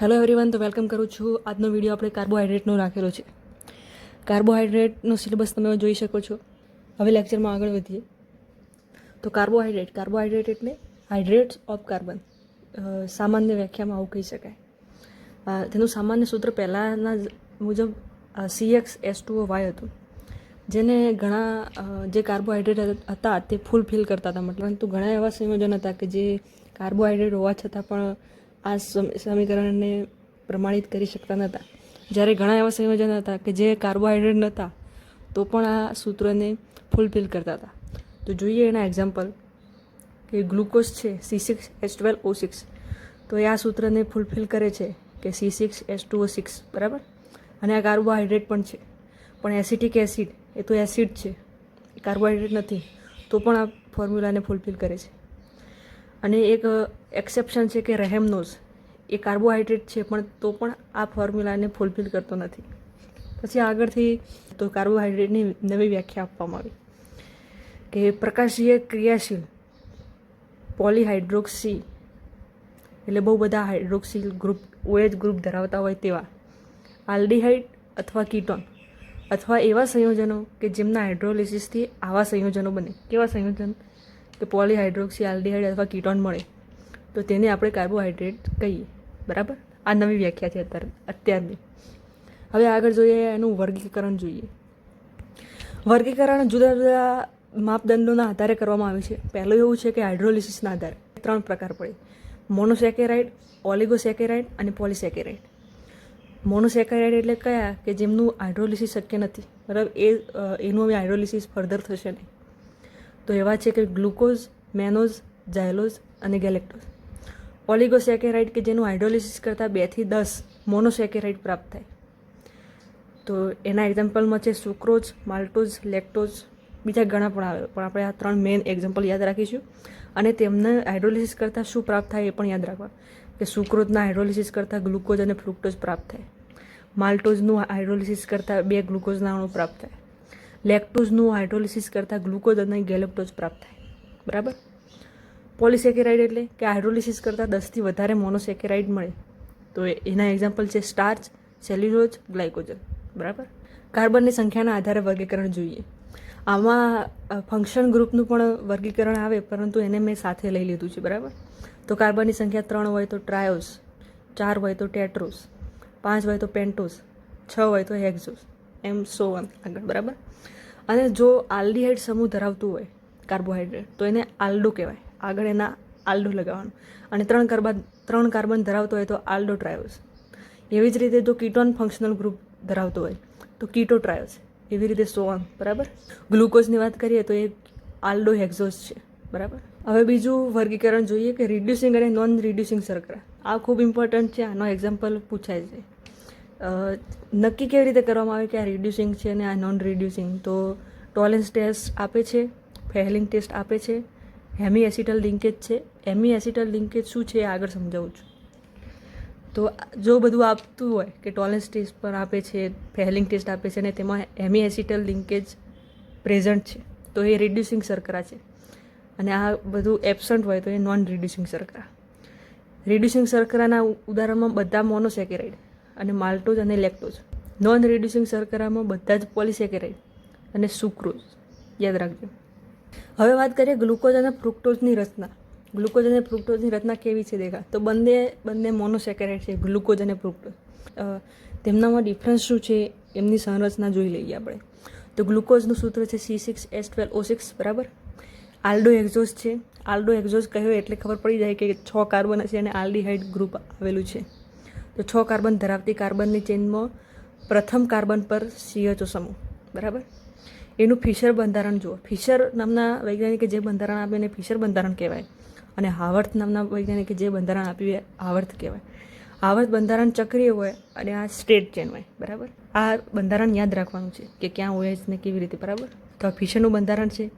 Hello everyone તો welcome કરું છું. આજનો વીડિયો આપણે કાર્બોહાઈડ્રેટનો રાખેલો છે. કાર્બોહાઈડ્રેટનો સિલેબસ તમે જોઈ શકો છો. હવે લેક્ચરમાં આગળ વધીએ. તો કાર્બોહાઈડ્રેટ કાર્બોહાઈડ્રેટ એટલે હાઇડ્રેટ્સ ઓફ કાર્બન સામાન્ય વ્યાખ્યામાં આવું કહી શકાય. તેનું સામાન્ય સૂત્ર પહેલાંના મુજબ સીએક્સ એસ ટુ વાય હતું. જેને ઘણા જે કાર્બોહાઈડ્રેટ હતા તે ફૂલફિલ કરતા હતા. મતલબ, પરંતુ ઘણા એવા સંયોજન હતા કે જે કાર્બોહાઈડ્રેટ હોવા છતાં પણ આ સમ- સમીકરણને પ્રમાણિત કરી શકતા નહોતા જ્યારે ઘણા એવા સંયોજન હતા કે જે કાર્બોહાઈડ્રેટ નહોતા તો પણ આ સૂત્રને ફૂલફિલ કરતા હતા. તો જોઈએ એના એક્ઝામ્પલ કે ગ્લુકોઝ છે C six H twelve O six તો એ આ સૂત્રને ફૂલફિલ કરે છે કે C six H two O six બરાબર? અને આ કાર્બોહાઈડ્રેટ પણ છે. પણ એસિટિક એસિડ, એ તો એસિડ છે કાર્બોહાઈડ્રેટ નથી, તો પણ આ ફોર્મ્યુલાને ફૂલફિલ કરે છે. અને એક એક્સેપ્શન છે કે રહેમનોઝ એ કાર્બોહાઈડ્રેટ છે, પણ તો પણ આ ફોર્મ્યુલાને ફૂલફિલ કરતો નથી. પછી આગળથી તો કાર્બોહાઈડ્રેટની નવી વ્યાખ્યા આપવામાં આવી. કે પ્રકાશીય ક્રિયાશીલ પોલીહાઇડ્રોક્સી એટલે બહુ બધા હાઇડ્રોક્સિલ ગ્રુપ ઓએચ ગ્રુપ ધરાવતા હોય તેવા આલ્ડીહાઇડ અથવા કીટોન અથવા એવા સંયોજનો કે જેમના હાઇડ્રોલિસિસથી આવા સંયોજનો બને. કેવા સંયોજન? કે પોલીહાઇડ્રોક્સી આલ્ડીહાઇડ અથવા કીટોન મળે. તો તેને આપણે કાર્બોહાઈડ્રેટ કહીએ. બરાબર? આ નવી વ્યાખ્યા છે અત્યારે, અત્યારની. હવે આગળ જોઈએ એનું વર્ગીકરણ જોઈએ. વર્ગીકરણ જુદા જુદા માપદંડોના આધારે કરવામાં આવે છે. પહેલું એવું છે કે હાઇડ્રોલિસિસના આધારે ત્રણ પ્રકાર પડે. મોનોસેકેરાઇડ ઓલિગોસેકેરાઇડ અને પોલિસેકેરાઇડ મોનોસેકેરાઇડ એટલે કયા? કે જેમનું હાઇડ્રોલિસિસ શક્ય નથી. બરાબર? એ એનું હવે હાઇડ્રોલિસિસ ફર્ધર થશે નહીં. તો એવા છે કે ગ્લુકોઝ મેનોઝ ઝાયલોઝ અને ગેલેક્ટોઝ ઓલિગોસેકેરાઇડ કે જેનું હાઇડ્રોલિસિસ કરતાં બેથી દસ મોનોસેકેરાઇડ પ્રાપ્ત થાય. તો એના એક્ઝામ્પલમાં છે સુક્રોઝ, માલ્ટોઝ, લેક્ટોઝ, બીજા ઘણા પણ આવે. પણ આપણે આ ત્રણ મેઇન એક્ઝામ્પલ યાદ રાખીશું. અને તેમને હાઇડ્રોલિસિસ કરતાં શું પ્રાપ્ત થાય એ પણ યાદ રાખવા કે સુક્રોઝના હાઇડ્રોલિસિસ કરતાં ગ્લુકોઝ અને ફ્રુક્ટોઝ પ્રાપ્ત થાય. માલ્ટોઝનું હાઇડ્રોલિસિસ કરતાં બે ગ્લુકોઝના અણુ પ્રાપ્ત થાય. લેક્ટોઝનું હાઇડ્રોલિસિસ કરતાં ગ્લુકોઝ અને ગેલેક્ટોઝ પ્રાપ્ત થાય. બરાબર? પોલિસેકેરાઇડ એટલે કે હાઇડ્રોલિસિસ કરતાં દસથી વધારે મોનોસેકેરાઇડ મળે. તો એના એક્ઝામ્પલ છે સ્ટાર્ચ સેલ્યુલોજ ગ્લાયકોજન બરાબર? કાર્બનની સંખ્યાના આધારે વર્ગીકરણ જોઈએ. આમાં ફંક્શન ગ્રુપનું પણ વર્ગીકરણ આવે, પરંતુ એને મેં સાથે લઈ લીધું છે, બરાબર? તો કાર્બનની સંખ્યા ત્રણ હોય તો ટ્રાયોસ ચાર હોય તો ટેટ્રોસ પાંચ હોય તો પેન્ટોસ છ હોય તો હેક્ઝોસ એમ સો વન આગળ, બરાબર? અને જો આલ્ડીહાઇડ સમૂહ ધરાવતું હોય કાર્બોહાઈડ્રેટ તો એને આલ્ડો કહેવાય. આગળ એના આલ્ડો લગાવવાનું. અને ત્રણ કાર્બન ત્રણ કાર્બન ધરાવતો હોય તો આલ્ડો ટ્રાયોસ એવી જ રીતે જો કીટોન ફંક્શનલ ગ્રુપ ધરાવતો હોય તો કીટો ટ્રાયોસ એવી રીતે સોવાન બરાબર? ગ્લુકોઝની વાત કરીએ તો એ આલ્ડો હેક્ઝોસ છે, બરાબર? હવે બીજું વર્ગીકરણ જોઈએ કે રિડ્યુસિંગ અને નોન રિડ્યુસિંગ શર્કરા. આ ખૂબ ઇમ્પોર્ટન્ટ છે, આનો એક્ઝામ્પલ પૂછાય છે. નક્કી કેવી રીતે કરવામાં આવે કે આ રિડ્યુસિંગ છે અને આ નોન રિડ્યુસિંગ તો ટોલેન્સ ટેસ્ટ આપે છે ફેહલિંગ ટેસ્ટ આપે છે હેમી એસિટલ લિંકેજ છે. હેમી એસિટલ લિંકેજ શું છે એ આગળ સમજાવું છું. તો જો બધું આપતું હોય કે ટોલેન્સ ટેસ્ટ પર આપે છે ફેલિંગ ટેસ્ટ આપે છે અને તેમાં હેમી એસિટલ લિંકેજ પ્રેઝન્ટ છે, તો એ રિડ્યુસિંગ શર્કરા છે. અને આ બધું એબસન્ટ હોય તો એ નોન રિડ્યુસિંગ શર્કરા રિડ્યુસિંગ શર્કરાના ઉદાહરણમાં બધા મોનોસેકેરાઇડ અને માલ્ટોઝ અને લેક્ટોઝ નોન રિડ્યુસિંગ શર્કરામાં બધા જ પોલિસેકેરાઇડ અને સુક્રોઝ યાદ રાખજો. હવે વાત કરીએ ગ્લુકોઝ અને ફ્રુક્ટોઝની રચના. ગ્લુકોઝ અને ફ્રુક્ટોઝની રચના કેવી છે દેખા? તો બંને બંને મોનોસેકેરેટ છે, ગ્લુકોઝ અને ફ્રુક્ટોઝ. તેમનામાં ડિફરન્સ શું છે? એમની સંરચના જોઈ લઈએ આપણે. તો ગ્લુકોઝનું સૂત્ર છે C six S twelve O six બરાબર? આલ્ડો એક્ઝોઝ છે. આલ્ડો એક્ઝોઝ કહ્યો એટલે ખબર પડી જાય કે છ કાર્બન હશે અને આલ્ડીહાઇડ ગ્રુપ આવેલું છે. તો છ કાર્બન ધરાવતી કાર્બનની ચેનમાં પ્રથમ કાર્બન પર સીએચઓ સમૂહ, બરાબર? એનું ફિશર બંધારણ જુઓ. ફિશર નામના વૈજ્ઞાનિકે જે બંધારણ આપ્યું એને ફિશર બંધારણ કહેવાય. અને હાવર્થ નામના વૈજ્ઞાનિકે જે બંધારણ આપ્યું એ હાવર્થ કહેવાય. હાવર્થ બંધારણ ચક્રીય હોય અને આ સ્ટેટ ચેન હોય. બરાબર? આ બંધારણ યાદ રાખવાનું છે કે ક્યાં હોય છે ને કેવી રીતે. બરાબર? તો આ ફિશરનું બંધારણ છે.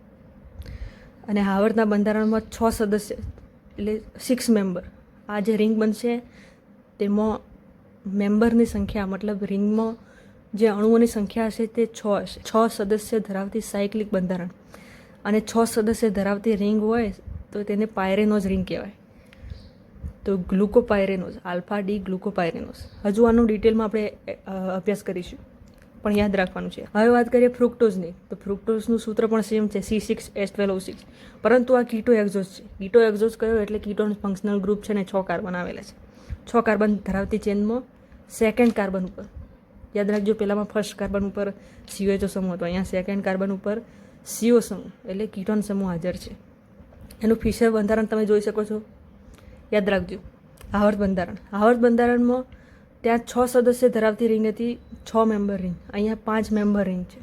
અને હાવર્થના બંધારણમાં છ સદસ્ય, એટલે સિક્સ મેમ્બર આ જે રિંગ બનશે, તેમાં મેમ્બરની સંખ્યા, મતલબ રિંગમાં જે અણુઓની સંખ્યા હશે તે છ હશે. છ સદસ્ય ધરાવતી સાયકલિક બંધારણ. અને છ સદસ્ય ધરાવતી રિંગ હોય તો તેને પાયરેનોઝ રિંગ કહેવાય. તો ગ્લુકોપાયરેનોઝ, આલ્ફા ડી ગ્લુકોપાયરેનોઝ. હજુ આનું ડિટેલમાં આપણે અભ્યાસ કરીશું. પણ યાદ રાખવાનું છે. હવે વાત કરીએ ફ્રુક્ટોઝની. તો ફ્રુક્ટોઝનું સૂત્ર પણ સેમ છે C six S twelve six પરંતુ આ કીટો એક્ઝોઝ છે. કીટો એક્ઝોઝ કયો? એટલે કીટોન ફંક્શનલ ગ્રુપ છે ને છ કાર્બન આવેલા છે. છ કાર્બન ધરાવતી ચેનમાં સેકન્ડ કાર્બન ઉપર. યાદ રાખજો, પહેલાંમાં ફર્સ્ટ કાર્બન ઉપર સીઓએચઓ સમૂહ હતો. અહીંયા સેકન્ડ કાર્બન ઉપર સીઓ સમૂહ, એટલે કીટોન સમૂહ હાજર છે. એનું ફિશર બંધારણ તમે જોઈ શકો છો. યાદ રાખજો આવર્ત બંધારણ. આવર્ત બંધારણમાં ત્યાં છ સદસ્ય ધરાવતી રિંગ હતી, છ મેમ્બર રિંગ અહીંયા પાંચ મેમ્બર રિંગ છે.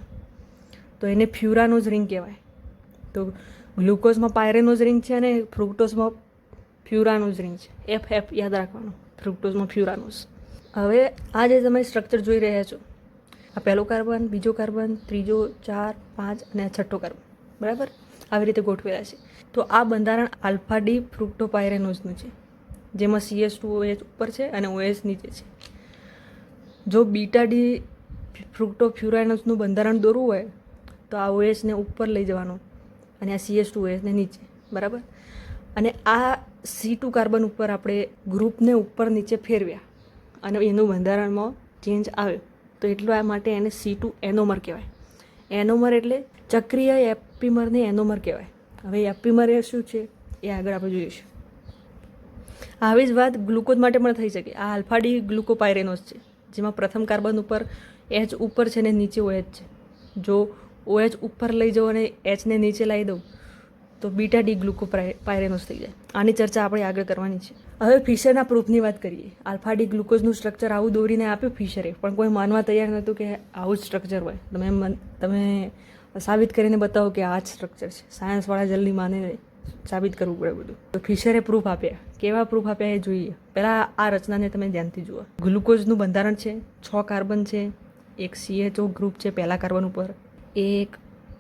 તો એને ફ્યુરાનો જ રિંગ કહેવાય. તો ગ્લુકોઝમાં પાયરેનો જ રિંગ છે અને ફ્રુક્ટોઝમાં ફ્યુરાનો જ રિંગ છે. એફ એફ યાદ રાખવાનું. ફ્રુક્ટોઝમાં ફ્યુરાનોઝ. હવે આ જે તમે સ્ટ્રક્ચર જોઈ રહ્યા છો, આ પહેલો કાર્બન, બીજો કાર્બન, ત્રીજો, ચાર, પાંચ અને આ છઠ્ઠો કાર્બન, બરાબર? આવી રીતે ગોઠવેલા છે. તો આ બંધારણ આલ્ફા ડી ફ્રુક્ટોપાયરેનોઝનું છે, જેમાં સીએસ ટુ ઓએચ ઉપર છે અને ઓએસ નીચે છે. જો બીટા ડી ફ્રુક્ટોફ્યુરાનોઝનું બંધારણ દોરવું હોય, તો આ ઓએસને ઉપર લઈ જવાનું અને આ સીએસ ટુ ઓએસને નીચે, બરાબર? અને આ સી ટુ કાર્બન ઉપર આપણે ગ્રુપને ઉપર નીચે ફેરવ્યા. અને એનું બંધારણમાં ચેન્જ આવ્યો તો એટલું માટે એને સી ટુ એનોમર કહેવાય. એનોમર એટલે ચક્રીય એપીમરને એનોમર કહેવાય. હવે એપીમર એ શું છે? એ આગળ આપણે જોઈશું. આવી જ વાત ગ્લુકોઝ માટે પણ થઈ શકે. આ આલ્ફાડી ગ્લુકોપાયરેનોઝ છે, જેમાં પ્રથમ કાર્બન ઉપર એચ ઉપર છે ને નીચે ઓએચ છે. જો ઓએચ ઉપર લઈ જાઉં અને એચને નીચે લાવી દઉં તો બીટા ડી ગ્લુકોપાયરેનોઝ થઈ જાય. આની ચર્ચા આપણે આગળ કરવાની છે. હવે ફિશરના પ્રૂફની વાત કરીએ. આલ્ફા ડી ગ્લુકોઝનું સ્ટ્રક્ચર આવું દોરીને આપ્યું ફિશરે. પણ કોઈ માનવા તૈયાર નહોતું કે આવું જ સ્ટ્રક્ચર હોય. તમે તમે સાબિત કરીને બતાવો કે આ જ સ્ટ્રક્ચર છે. સાયન્સવાળા જલ્દી માને સાબિત કરવું પડે બધું. તો ફિશરે પ્રૂફ આપ્યા. કેવા પ્રૂફ આપ્યા એ જોઈએ. પહેલાં આ રચનાને તમે ધ્યાનથી જુઓ. ગ્લુકોઝનું બંધારણ છે. છ કાર્બન છે. એક સીએચઓ ગ્રુપ છે. પહેલા કાર્બન ઉપર. એક,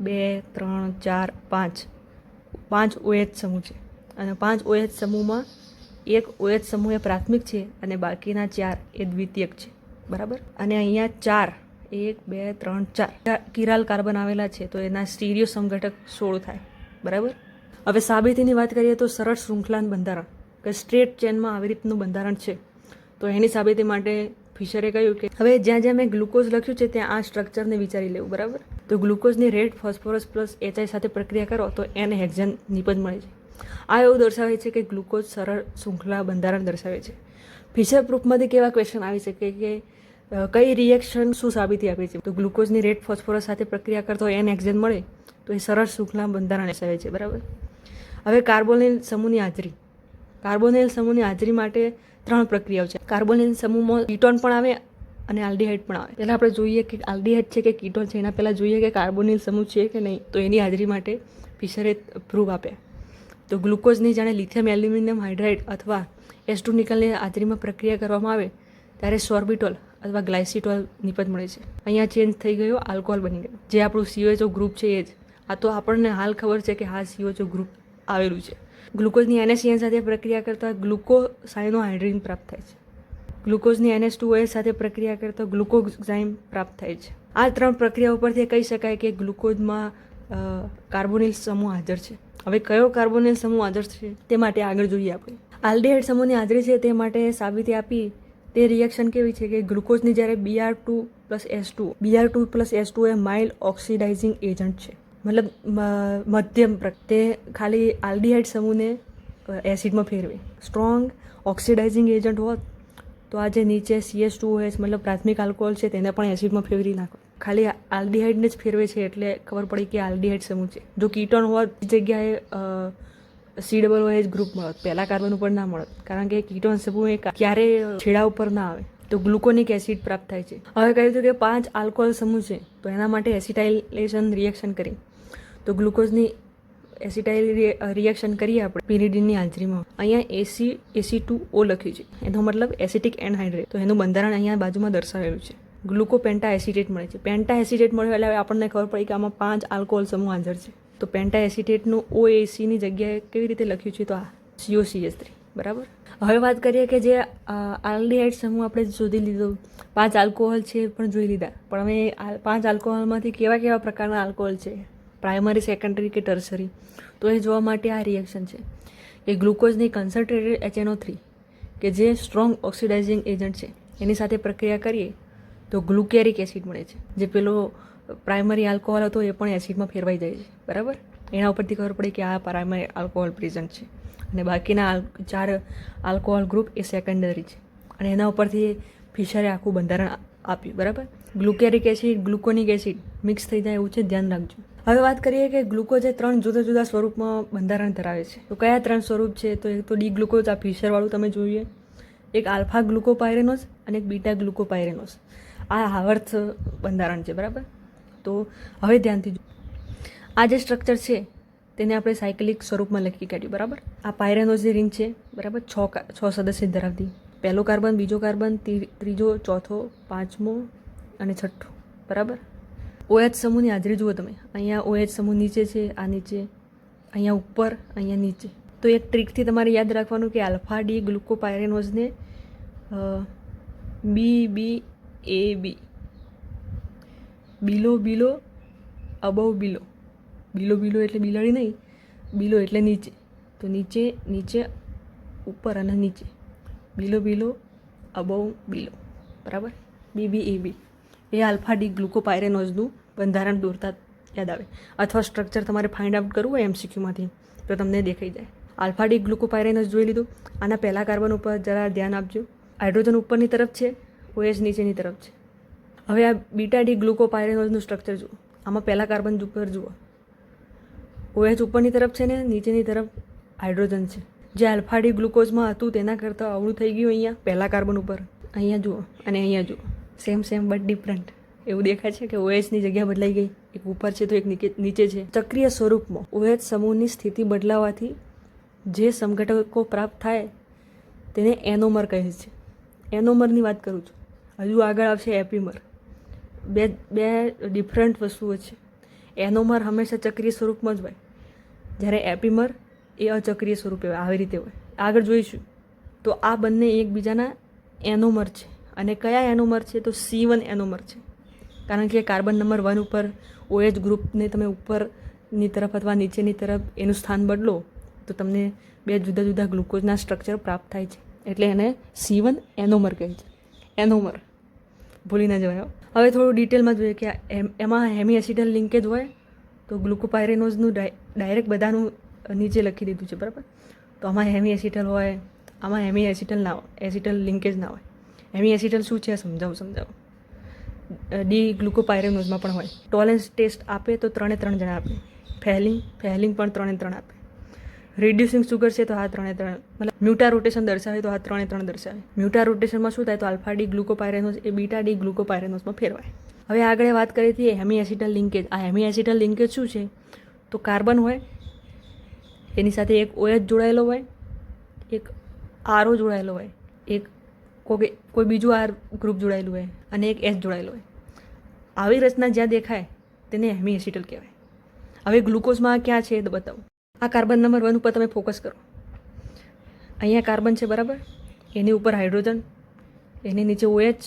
બે, ત્રણ, ચાર, પાંચ. પાંચ ઓએચ સમૂહ છે. અને પાંચ ઓએચ સમૂહમાં એક ઓએચ સમૂહ એ પ્રાથમિક છે અને બાકીના ચાર એ દ્વિતીયક છે. બરાબર? અને અહીંયા ચાર, એક, બે, ત્રણ, ચાર. કિરાલ કાર્બન આવેલા છે તો એના સ્ટીરિયો સંગઠક સોળ થાય. બરાબર? હવે સાબિતીની વાત કરીએ તો સરળ શૃંખલાનું બંધારણ કે સ્ટ્રેટ ચેનમાં આવી રીતનું બંધારણ છે. તો એની સાબિતી માટે ફિશરે કહ્યું કે હવે જ્યાં જ્યાં મેં ગ્લુકોઝ લખ્યું છે ત્યાં આ સ્ટ્રક્ચરને વિચારી લેવું. બરાબર? તો ગ્લુકોઝની રેડ ફોસ્ફોરસ પ્લસ એચઆઈ સાથે પ્રક્રિયા કરો તો એને હેક્ઝન નિપજ મળે છે. આ એવું દર્શાવે છે કે ગ્લુકોઝ સરળ શૃંખલા બંધારણ દર્શાવે છે. ફિશર પ્રૂફમાંથી કેવા ક્વેશ્ચન આવી શકે કે કઈ રિએક્શન શું સાબિતી આપે છે? તો ગ્લુકોઝની રેડ ફોસ્ફોરસ સાથે પ્રક્રિયા કરતો એન હેક્ઝન મળે, તો એ સરળ શૃંખલા બંધારણ દર્શાવે છે. બરાબર? હવે કાર્બોનિલ સમૂહની હાજરી. કાર્બોનિલ સમૂહની હાજરી માટે ત્રણ પ્રક્રિયાઓ છે. કાર્બોનિલ સમૂહમાં ઇટોન પણ આવે અને આલ્ડીહાઇડ પણ આવે. પહેલાં આપણે જોઈએ કે આલ્ડીહાઇડ છે કે કીટોન છે, એના પહેલાં જોઈએ કે કાર્બોનિલ સમૂહ છે કે નહીં, તો એની હાજરી માટે ફિશરે પ્રૂફ આપ્યા તો ગ્લુકોઝની જાણે લિથિયમ, એલ્યુમિનિયમ હાઇડ્રાઇડ અથવા એસ્ટુ નિકલની હાજરીમાં પ્રક્રિયા કરવામાં આવે, ત્યારે સોર્બિટોલ અથવા ગ્લાયસિટોલ નિપજ મળે છે. અહીંયા ચેન્જ થઈ ગયો, આલ્કોહોલ બની ગયો. જે આપણું સીઓએચઓ ગ્રુપ છે એ જ. આ તો આપણને હાલ ખબર છે કે હા સીઓએચઓ ગ્રુપ આવેલું છે. ગ્લુકોઝની એનએસસીએન સાથે પ્રક્રિયા કરતાં ગ્લુકોસાયનોહાઇડ્રીન પ્રાપ્ત થાય છે. ગ્લુકોઝની એનએસ ટુ સાથે પ્રક્રિયા કરતાં ગ્લુકોઝાઇમ પ્રાપ્ત થાય છે. આ ત્રણ પ્રક્રિયા ઉપરથી કહી શકાય કે ગ્લુકોઝમાં કાર્બોનિલ સમૂહ હાજર છે. હવે કયો કાર્બોનિલ સમૂહ હાજર છે તે માટે આગળ જોઈએ આપણે. આલ્ડીહાઇડ સમૂહની હાજરી છે તે માટે સાબિતી આપી તે રિએક્શન કેવી છે કે ગ્લુકોઝની જ્યારે BR two plus S two BR two plus S two એ માઇલ્ડ ઓક્સિડાઇઝિંગ એજન્ટ છે. મતલબ મધ્યમ તે ખાલી આલ્ડીહાઇડ સમૂહને એસિડમાં ફેરવે. સ્ટ્રોંગ ઓક્સિડાઇઝિંગ એજન્ટ હોત તો આ જે નીચે સીએસ ટુ એસ મતલબ પ્રાથમિક આલ્કોહોલ છે, તેને પણ એસિડમાં ફેરવી નાખો. ખાલી આલ્ડીહાઇડને જ ફેરવે છે, એટલે ખબર પડી કે આલ્ડીહાઇડ સમૂહ છે. જો કીટોન હોત જગ્યાએ C double O H group મળત. પહેલાં કાર્બન ઉપર ના મળત. કારણ કે કીટોન સમૂહ એ ક્યારેય છેડા ઉપર ના આવે. તો ગ્લુકોનિક એસિડ પ્રાપ્ત થાય છે. હવે કહ્યું હતું કે પાંચ આલ્કોહોલ સમૂહ છે, તો એના માટે એસિટાઇલેશન રિએક્શન કરી. તો ગ્લુકોઝની એસિટાઇલ રિએક્શન કરીએ આપણે પિરિડિનની હાજરીમાં. અહીંયા એસી એસી ટુ ઓ લખ્યું છે. એનો મતલબ એસિટિક એનહાઇડ્રેટ. તો એનું બંધારણ અહીંયા બાજુમાં દર્શાવેલું છે. ગ્લુકોપેન્ટા એસિટેટ મળે છે. પેન્ટા એસિટેટ મળ્યો એટલે આપણને ખબર પડી કે આમાં પાંચ આલ્કોહોલ સમૂહ હાજર છે. તો પેન્ટા એસિટેટનું ઓ એસીની જગ્યાએ કેવી રીતે લખ્યું છે તો આ? સીઓસીએસ થ્રી બરાબર? હવે વાત કરીએ કે જે આલ્ડીહાઇડ સમૂહ આપણે શોધી લીધો. પાંચ આલ્કોહોલ છે પણ જોઈ લીધા. પણ આ પાંચ આલ્કોહોલમાંથી કેવા કેવા પ્રકારના આલ્કોહોલ છે? પ્રાઇમરી, સેકન્ડરી કે ટર્સરી? તો એ જોવા માટે આ રિએક્શન છે. કે ગ્લુકોઝની કન્સન્ટ્રેટેડ એચએનઓ થ્રી કે જે સ્ટ્રોંગ ઓક્સિડાઇઝિંગ એજન્ટ છે. એની સાથે પ્રક્રિયા કરીએ, તો ગ્લુકેરિક એસિડ મળે છે. જે પેલો પ્રાઇમરી આલ્કોહોલ હતો, એ પણ એસિડમાં ફેરવાઈ જાય છે. બરાબર? એના ઉપરથી ખબર પડી કે આ પ્રાઇમરી આલ્કોહોલ પ્રેઝન્ટ છે. અને બાકીના ચાર આલ્કોહોલ ગ્રુપ એ સેકન્ડરી છે. અને એના ઉપરથી ફિશરે આખું બંધારણ આપ્યું. બરાબર? Glucaric acid gluconic acid mix થઈ જાય એવું છે. ધ્યાન રાખજો. હવે વાત કરીએ કે ગ્લુકોઝ એ ત્રણ જુદા જુદા સ્વરૂપમાં બંધારણ ધરાવે છે. તો કયા ત્રણ સ્વરૂપ છે? તો એક તો ડી ગ્લુકોઝ આ ફિશરવાળું તમે જોઈએ. એક આલ્ફા ગ્લુકોપાયરેનોસ અને એક બીટા ગ્લુકોપાયરેનોસ આ હાવર્થ બંધારણ છે, બરાબર? તો હવે ધ્યાનથી જો આ જે સ્ટ્રક્ચર છે, તેને આપણે સાયકલિક સ્વરૂપમાં લખી કાઢ્યું, બરાબર? આ પાયરેનોઝની રિંગ છે, બરાબર? છ છ સદસ્ય ધરાવતી. પહેલો કાર્બન, બીજો કાર્બન ત્રીજો, ચોથો, પાંચમો અને છઠ્ઠો, બરાબર? ઓએચ સમૂહની હાજરી જુઓ તમે. અહીંયા ઓએચ સમૂહ નીચે છે, આ નીચે, અહીંયા ઉપર, અહીંયા નીચે. તો એક ટ્રીકથી તમારે યાદ રાખવાનું કે alpha D ગ્લુકોપાયરેનોઝને B B A B below below above below below below એટલે બિલાડી નહીં. બિલો એટલે નીચે. તો નીચે નીચે, ઉપર અને નીચે. બિલો બિલો અબવ બિલો બરાબર? બી B A B A alpha D ગ્લુકોપાયરેનોઝનું બંધારણ દોરતા યાદ આવે. અથવા સ્ટ્રક્ચર તમારે ફાઇન્ડ આઉટ કરવું હોય એમસીક્યુમાંથી, તો તમને દેખાઈ જાય. આલ્ફા ડી ગ્લુકોપાયરેનોઝ જોઈ લીધું. આના પહેલા કાર્બન ઉપર જરા ધ્યાન આપજો. હાઇડ્રોજન ઉપરની તરફ છે, ઓએચ નીચેની તરફ છે. હવે આ બીટા ડી ગ્લુકોપાયરેનોઝનું સ્ટ્રક્ચર જુઓ. આમાં પહેલા કાર્બન ઉપર જુઓ. ઓએચ ઉપરની તરફ છે ને, નીચેની તરફ હાઇડ્રોજન છે. જે આલ્ફા ડી ગ્લુકોઝમાં હતું તેના કરતાં અવળું થઈ ગયું અહીંયા, પહેલા કાર્બન ઉપર. અહીંયા જુઓ અને અહીંયા જુઓ. સેમ સેમ બટ ડિફરન્ટ એવું દેખાય છે કે ઓએચની જગ્યા બદલાઈ ગઈ. એક ઉપર છે તો એક નીચે છે. ચક્રીય સ્વરૂપમાં ઓએચ સમૂહની સ્થિતિ બદલાવાથી જે સમઘટકો પ્રાપ્ત થાય તેને એનોમર કહે છે. એનોમરની વાત કરું છું. હજુ આગળ આવશે એપીમર બે બે ડિફરન્ટ વસ્તુઓ છે. એનોમર હંમેશા ચક્રીય સ્વરૂપમાં જ હોય. જ્યારે એપીમર એ અચક્રીય સ્વરૂપે હોય. આવી રીતે હોય. આગળ જોઈશું. તો આ બંને એકબીજાના એનોમર છે. અને કયા એનોમર છે તો સી વન એનોમર છે. કારણ કે કાર્બન નંબર વન ઉપર ઓએચ ગ્રુપને તમે ઉપરની તરફ અથવા નીચેની તરફ એનું સ્થાન બદલો, તો તમને બે જુદા જુદા ગ્લુકોઝના સ્ટ્રક્ચર પ્રાપ્ત થાય છે. એટલે એને સી વન એનોમર કહે છે. એનોમર ભૂલી ના જવાયો હવે થોડું ડિટેલમાં જોઈએ કે એમ- હેમી એસિડલ લિંકેજ હોય, તો ગ્લુકોપાયરેનોઝનું ડાય, ડાયરેક્ટ બધાનું નીચે લખી દીધું છે, બરાબર? તો આમાં હેમી એસિટલ હોય, આમાં હેમી એસિટલ ના હોય એસિટલ લિંકેજ ના હોય. હેમી એસિટલ શું છે? સમજાવું સમજાવું. ડી ગ્લુકોપાયરેનોઝમાં પણ હોય. ટોલેન્સ ટેસ્ટ આપે તો ત્રણે ત્રણ જણા આપે. ફેલિંગ ફેલિંગ પણ ત્રણે ત્રણ આપે. રિડ્યુસિંગ સુગર છે તો આ ત્રણે ત્રણ, મતલબ મ્યુટા રોટેશન દર્શાવે તો આ ત્રણે ત્રણ દર્શાવે. મ્યુટા રોટેશનમાં શું થાય તો આલ્ફા ડી ગ્લુકોપાયરેનોઝ એ બીટા ડી ગ્લુકોપાયરેનોઝમાં ફેરવાય. હવે આગળ વાત કરી હતી હેમી એસિટલ લિંકેજ. આ હેમી એસિટલ લિંકેજ શું છે? તો કાર્બન હોય, એની સાથે એક ઓએચ જોડાયેલો હોય, એક આરઓ જોડાયેલો હોય, એક કોઈ કોઈ બીજું આર ગ્રુપ જોડાયેલું હોય અને એક એચ જોડાયેલો હોય. આવી રચના જ્યાં દેખાય, તેને હેમી એસિટલ કહેવાય. હવે ગ્લુકોઝમાં ક્યાં છે એ બતાવું. આ કાર્બન નંબર વન ઉપર તમે ફોકસ કરો. અહીંયા કાર્બન છે બરાબર? એની ઉપર હાઇડ્રોજન, એની નીચે ઓએચ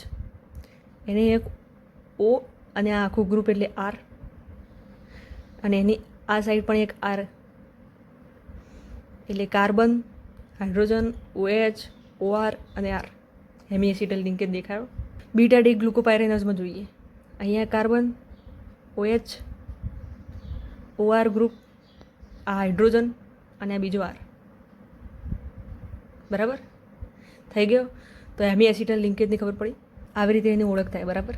એની એક ઓ અને આ આખું ગ્રુપ એટલે આર અને એની આ સાઈડ પણ એક આર એટલે કાર્બન, હાઇડ્રોજન ઓએચ ઓઆર અને આર હેમી એસિટલ લિંકેજ દેખાયો. બીટા ડી ગ્લુકોપાયરેનસમાં જોઈએ. અહીંયા કાર્બન, ઓએચ, ઓઆર ગ્રુપ, આ હાઇડ્રોજન અને આ બીજો આર. બરાબર? થઈ ગયો? તો હેમિએસિટલ લિંકેજની ખબર પડી. આવી રીતે એની ઓળખ થાય, બરાબર?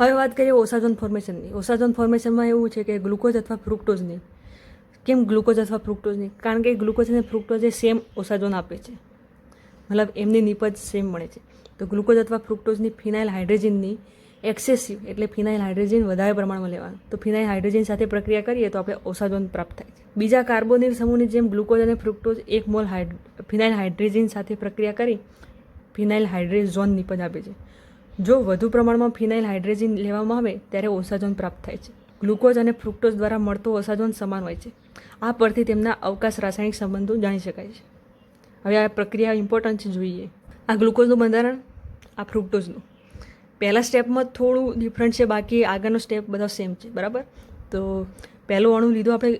હવે વાત કરીએ ઓસાઝોન ફોર્મેશનની. ઓસાઝોન ફોર્મેશનમાં એવું છે કે ગ્લુકોઝ અથવા ફ્રુક્ટોઝની. કેમ ગ્લુકોઝ અથવા ફ્રુક્ટોઝની? કારણ કે ગ્લુકોઝ અને ફ્રુક્ટોઝ એ સેમ ઓસાઝોન આપે છે. મતલબ એમની નીપજ સેમ મળે છે. તો ગ્લુકોઝ અથવા ફ્રુક્ટોઝની ફિનાઇલ હાઇડ્રોજનની એક્સેસિવ એટલે ફિનાઇલ હાઇડ્રોજન વધારે પ્રમાણમાં લેવાનું. તો ફિનાઇલ હાઇડ્રોજન સાથે પ્રક્રિયા કરીએ તો આપણે ઓસાઝોન પ્રાપ્ત થાય છે. બીજા કાર્બોનિલ સમૂહની જેમ ગ્લુકોઝ અને ફ્રુક્ટોઝ એક મોલ હાઇડ, ફિનાઇલ હાઇડ્રોજન સાથે પ્રક્રિયા કરી ફિનાઇલ હાઇડ્રેઝોન નીપજ આપે છે. જો વધુ પ્રમાણમાં ફિનાઇલ હાઇડ્રેજન લેવામાં આવે ત્યારે ઓસાઝોન પ્રાપ્ત થાય છે. ગ્લુકોઝ અને ફ્રુક્ટોઝ દ્વારા મળતો ઓસાઝોન સમાન હોય છે. આ પરથી તેમના અવકાશ રાસાયણિક સંબંધો જાણી શકાય છે. હવે આ પ્રક્રિયા ઇમ્પોર્ટન્ટ છે જોઈએ. આ ગ્લુકોઝનું બંધારણ, આ ફ્રુક્ટોઝનું પહેલા સ્ટેપમાં થોડું ડિફરન્ટ છે, બાકી આગળનો સ્ટેપ બધા સેમ છે, બરાબર? તો પહેલો અણુ લીધો આપણે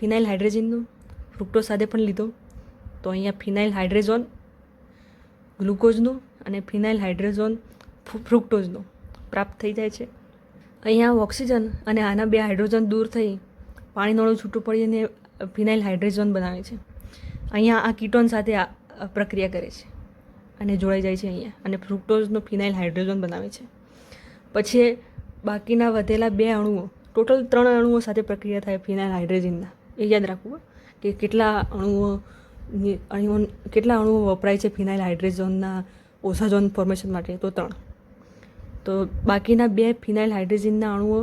ફિનાઇલ હાઇડ્રેજનનું ફ્રુક્ટોઝ સાથે પણ લીધો. તો અહીંયા ફિનાઇલ હાઇડ્રેઝોન ગ્લુકોઝનું અને ફિનાઇલ હાઇડ્રેઝોન ફ્રુક્ટોઝનું પ્રાપ્ત થઈ જાય છે. અહીંયા ઓક્સિજન અને આના બે હાઇડ્રોજન દૂર થઈ પાણીનોળું છૂટું પડીને ફિનાઇલ હાઇડ્રેઝોન બનાવે છે. અહીંયા આ કીટોન સાથે આ પ્રક્રિયા કરે છે અને જોડાઈ જાય છે અહીંયા અને ફ્રુક્ટોઝનું ફિનાઇલ હાઇડ્રોજન બનાવે છે. પછી બાકીના વધેલા બે અણુઓ, ટોટલ ત્રણ અણુઓ સાથે પ્રક્રિયા થાય ફિનાઇલ હાઇડ્રોજનના. એ યાદ રાખવું કે કેટલા અણુઓ અણુઓ, કેટલા અણુઓ વપરાય છે ફિનાઇલ હાઇડ્રોજનના ઓસાઝોન ફોર્મેશન માટે? તો ત્રણ. તો બાકીના બે ફિનાઇલ હાઇડ્રોજનના અણુઓ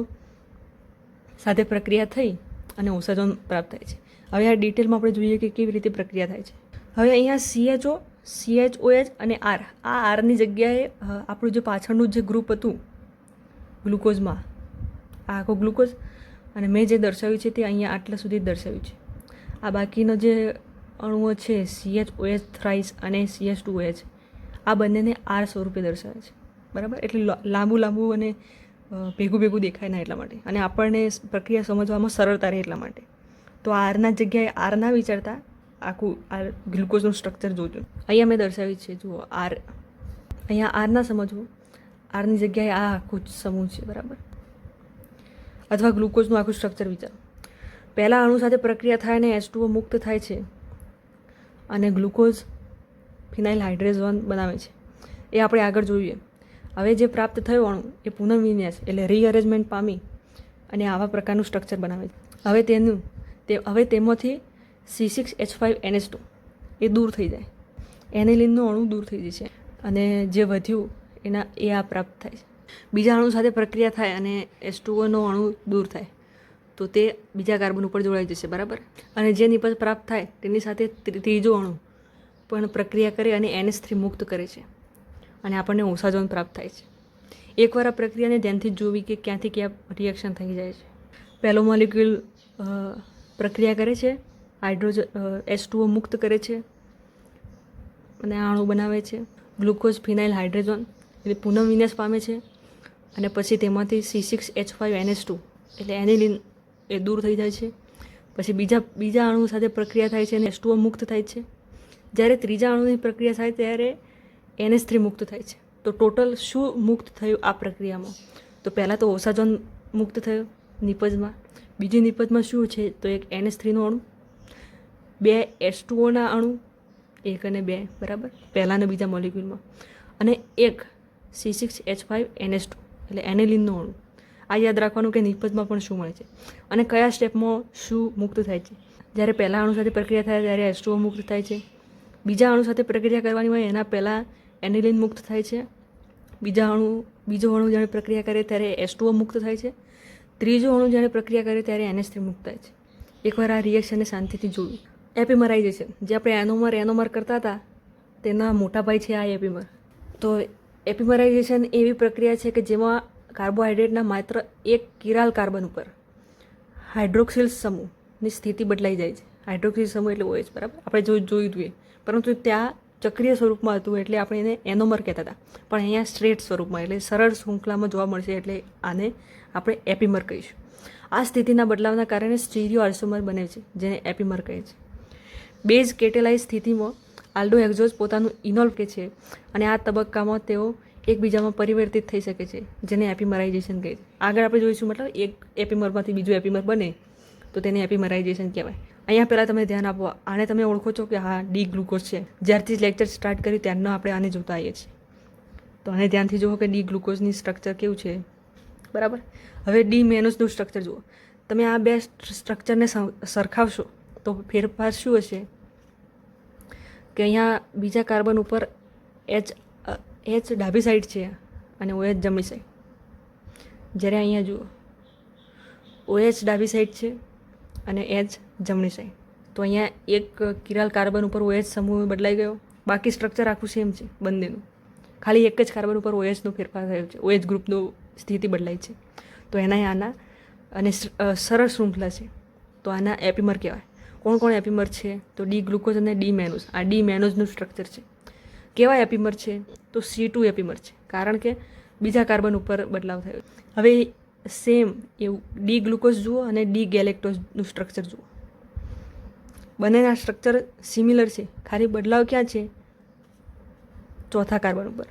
સાથે પ્રક્રિયા થઈ અને ઓસાઝોન પ્રાપ્ત થાય છે. હવે આ ડિટેલમાં આપણે જોઈએ કે કેવી રીતે પ્રક્રિયા થાય છે. હવે અહીંયા સીએચઓ સીએચઓએચ અને આર આ આરની જગ્યાએ આપણું જે પાછળનું જે ગ્રુપ હતું, ગ્લુકોઝમાં, આ આખો ગ્લુકોઝ, અને મેં જે દર્શાવ્યું છે તે અહીંયા આટલા સુધી દર્શાવ્યું છે. આ બાકીનો જે અણુઓ છે સીએચ ઓએચ થ્રાઇસ અને સીએચ ટુ એચ આ બંનેને આર સ્વરૂપે દર્શાવે છે. બરાબર? એટલે લાંબુ લાંબુ અને ભેગું ભેગું દેખાય ના એટલા માટે. અને આપણને પ્રક્રિયા સમજવામાં સરળતા રહે એટલા માટે. તો આરના જગ્યાએ આરના વિચારતા, આખું આ ગ્લુકોઝનું સ્ટ્રક્ચર જોજો. અહીંયા મેં દર્શાવ્યું છે, જુઓ, આર. અહીંયા આરના સમજવું. આરની જગ્યાએ આ આખું સમૂહ છે, બરાબર. અથવા ગ્લુકોઝનું આખું સ્ટ્રક્ચર વિચારો. પહેલાં અણુ સાથે પ્રક્રિયા થાય અને એચ મુક્ત થાય છે. અને ગ્લુકોઝ ફિનાઇલ હાઇડ્રેઝોન બનાવે છે. એ આપણે આગળ જોઈએ. હવે જે પ્રાપ્ત થયો અણુ, એ પુનઃવિન્યાસ એટલે રીઅરેન્જમેન્ટ પામી અને આવા પ્રકારનું સ્ટ્રક્ચર બનાવે છે. હવે તેનું તે હવે તેમાંથી C six H five NH two એ દૂર થઈ જાય. એનેલિનનું અણુ દૂર થઈ જશે અને જે વધ્યું એના એ આ પ્રાપ્ત થાય છે. બીજા અણુ સાથે પ્રક્રિયા થાય અને એચ ટુઓનો અણુ દૂર થાય, તો તે બીજા કાર્બન ઉપર જોડાઈ જશે, બરાબર? અને જે નિપજ પ્રાપ્ત થાય તેની સાથે ત્રીજો અણુ પણ પ્રક્રિયા કરે અને એનએસ થ્રી મુક્ત કરે છે અને આપણને ઓસાજોન પ્રાપ્ત થાય છે. એકવાર આ પ્રક્રિયાને ધ્યાનથી જોવી કે ક્યાંથી ક્યાં રિએક્શન થઈ જાય છે. પહેલો મોલિક્યુલ પ્રક્રિયા કરે છે હાઇડ્રોજન એચ ટુઓ મુક્ત કરે છે અને અણુ બનાવે છે. ગ્લુકોઝ ફિનાઇલ હાઇડ્રોજન એટલે પુનઃવિન્યાસ પામે છે અને પછી તેમાંથી C six H five NS two એટલે એનિલિન એ દૂર થઈ જાય છે. પછી બીજા બીજા અણુ સાથે પ્રક્રિયા થાય છે અને એચ ટુઓ મુક્ત થાય છે. જ્યારે ત્રીજા અણુની પ્રક્રિયા થાય ત્યારે એનએસ થ્રી મુક્ત થાય છે. તો ટોટલ શું મુક્ત થયું આ પ્રક્રિયામાં? તો પહેલાં તો ઓસાજોન મુક્ત થયો, નિપજમાં. બીજી નિપજમાં શું છે? તો એક એનએસ થ્રીનું અણુ, બે એસ ટુઓના અણુ, એક અને બે, બરાબર? પહેલાંના બીજા મોલિક્યુલમાં. અને એક C six H five NS two, એટલે એનેલિનનો અણુ. આ યાદ રાખવાનું કે નિપજમાં પણ શું મળે છે? અને કયા સ્ટેપમાં શું મુક્ત થાય છે? જ્યારે પહેલાં અણુ સાથે પ્રક્રિયા થાય, ત્યારે એસ ટુઓ મુક્ત થાય છે. બીજા અણુ સાથે પ્રક્રિયા કરવાની હોય, એના પહેલાં એનિલિન મુક્ત થાય છે. બીજા અણુ, બીજો અણુ જ્યારે પ્રક્રિયા કરે, ત્યારે એસ ટુઓ મુક્ત થાય છે. ત્રીજો અણુ જ્યારે પ્રક્રિયા કરે ત્યારે એનએસ મુક્ત થાય છે. એકવાર આ રિએક્શનને શાંતિથી જોયું. એપીમરાઇઝેશન જે આપણે એનોમર એનોમર કરતા હતા, તેના મોટા ભાઈ છે આ એપીમર. તો એપીમરાઇઝેશન એવી પ્રક્રિયા છે કે જેમાં કાર્બોહાઈડ્રેટના માત્ર એક કિરાલ કાર્બન ઉપર હાઇડ્રોક્સિલ સમૂહની સ્થિતિ બદલાઈ જાય છે. હાઇડ્રોક્સિલ સમૂહ એટલે ઓએચ બરાબર? આપણે જો જોયું હતું પરંતુ ત્યાં ચક્રીય સ્વરૂપમાં હતું એટલે આપણે એને એનોમર કહેતા હતા. પણ અહીંયા સ્ટ્રેટ સ્વરૂપમાં એટલે સરળ શૃંખલામાં જોવા મળશે એટલે આને આપણે એપીમર કહીશું. આ સ્થિતિના બદલાવના કારણે સ્ટીરિયો આલ્સોમર બને છે, જેને એપીમર કહે છે. બેઝ કેટેલાઇઝ સ્થિતિમાં આલ્ડો એક્ઝોઝ પોતાનું ઇનોલ્વ કે છે અને આ તબક્કામાં તેઓ એકબીજામાં પરિવર્તિત થઈ શકે છે, જેને એપીમરાઇઝેશન કહે છે. આગળ આપણે જોઈશું મતલબ એક એપીમરમાંથી બીજું એપીમર બને તો તેને એપીમરાઇઝેશન કહેવાય. અહીંયા પહેલાં તમે ધ્યાન આપો, આને તમે ઓળખો છો કે હા, ડી ગ્લુકોઝ છે. જ્યારથી લેક્ચર સ્ટાર્ટ કર્યું ત્યારનો આપણે આને જોતા આવીએ છીએ. તો આને ધ્યાનથી જુઓ કે ડી ગ્લુકોઝની સ્ટ્રક્ચર કેવું છે. બરાબર? હવે ડી મેનોસનું સ્ટ્રક્ચર જુઓ. તમે આ બે સ્ટ્રક્ચરને સરખાવશો તો ફેરફાર શું હશે? કે અહીંયા બીજા કાર્બન ઉપર એચ એચ ડાબી સાઈડ છે અને ઓએચ જમણી સાઈડ. જ્યારે અહીંયા જુઓ, ઓએચ ડાબી સાઈડ છે અને એચ જમણી સાઈડ તો અહીંયા એક કિરાલ કાર્બન ઉપર ઓએચ સમૂહ બદલાઈ ગયો. બાકી સ્ટ્રક્ચર આખું સેમ છે, બંનેનું. ખાલી એક જ કાર્બન ઉપર ઓએચનો ફેરફાર થયો છે. ઓએચ ગ્રુપનું સ્થિતિ બદલાઈ છે. તો એના આના, અને સરળ શૃંખલા છે. તો આના એપીમર કહેવાય. કોણ કોણ એપીમર છે? તો ડી ગ્લુકોઝ અને ડી મેનોઝ આ ડી મેનોઝનું સ્ટ્રક્ચર છે. કેવા એપીમર છે? તો સી ટુ એપીમર છે. કારણ કે બીજા કાર્બન ઉપર બદલાવ થયો હવે સેમ એવું ડી ગ્લુકોઝ જુઓ અને ડી ગેલેક્ટોઝનું સ્ટ્રક્ચર જુઓ. બંનેના સ્ટ્રક્ચર સિમિલર છે. ખાલી બદલાવ ક્યાં છે? ચોથા કાર્બન ઉપર.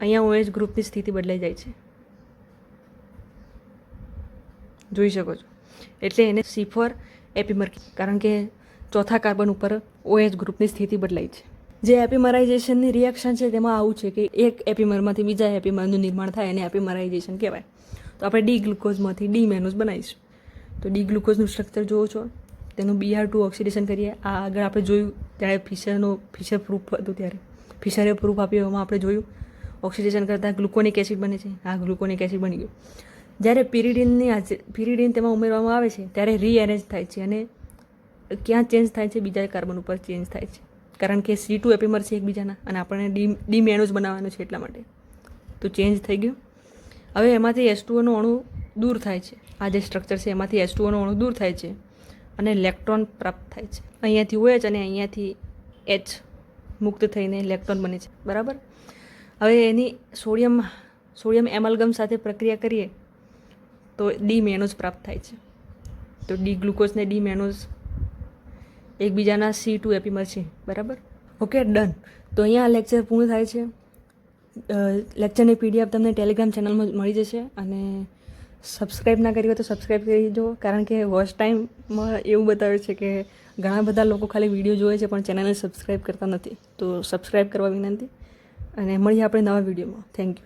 અહીંયા ઓએચ ગ્રુપની સ્થિતિ બદલાઈ જાય છે. જોઈ શકો છો. એટલે એને સીફર એપીમર કારણ કે ચોથા કાર્બન ઉપર ઓએચ ગ્રુપની સ્થિતિ બદલાઈ છે. જે એપીમરાઇઝેશનની રિએક્શન છે, તેમાં આવું છે કે એક એપીમરમાંથી બીજા એપીમરનું નિર્માણ થાય, એને એપીમરાઇઝેશન કહેવાય. તો આપણે ડી ગ્લુકોઝમાંથી ડી મેનુઝ બનાવીશું. તો ડી ગ્લુકોઝનું સ્ટ્રક્ચર જોવો છો? તેનું બીઆર ટુ ઓક્સિડેશન કરીએ. આ આગળ આપણે જોયું ત્યારે ફિશરનો, ફિશર પ્રૂફ હતું ત્યારે. ફિશરે પ્રૂફ આપ્યો એમાં આપણે જોયું. ઓક્સિડેશન કરતાં ગ્લુકોનિક એસિડ બને છે. આ ગ્લુકોનિક એસિડ બની ગયું. જ્યારે પિરિડિનની પિરિડિન તેમાં ઉમેરવામાં આવે છે, ત્યારે રીએરેન્જ થાય છે અને ક્યાં ચેન્જ થાય છે? બીજા કાર્બન ઉપર ચેન્જ થાય છે. કારણ કે સી ટુ એપીમર છે એકબીજાના અને આપણને ડી ડી મેનુસ બનાવવાનું છે એટલા માટે. તો ચેન્જ થઈ ગયું. હવે એમાંથી એસ ટુઓનો અણુ દૂર થાય છે. આ જે સ્ટ્રક્ચર છે એમાંથી એચ ટુઓનો અણુ દૂર થાય છે અને ઇલેક્ટ્રોન પ્રાપ્ત થાય છે. અહીંયાથી ઓએચ અને અહીંયાથી એચ મુક્ત થઈને ઇલેક્ટ્રોન બને છે. બરાબર? હવે એની સોડિયમ સોડિયમ એમલગમ સાથે પ્રક્રિયા કરીએ તો ડી મેનોઝ પ્રાપ્ત થાય છે. તો ડી ગ્લુકોઝ ને ડી મેનોઝ એકબીજાના સી ટુ એપીમર છે. બરાબર? ઓકે ડન તો અહીંયા આ લેક્ચર પૂર્ણ થાય છે. લેક્ચરની પીડીએફ તમને ટેલિગ્રામ ચેનલમાં મળી જશે અને સબસ્ક્રાઈબ ના કરી હોય તો સબસ્ક્રાઈબ કરી દો કારણ કે વોચ ટાઈમમાં એવું બતાવે છે કે ઘણા બધા લોકો ખાલી વીડિયો જોવે છે, પણ ચેનલને સબસ્ક્રાઈબ કરતા નથી. તો સબસ્ક્રાઈબ કરવા વિનંતી. અને મળીએ આપણે નવા વિડીયોમાં થેન્ક યુ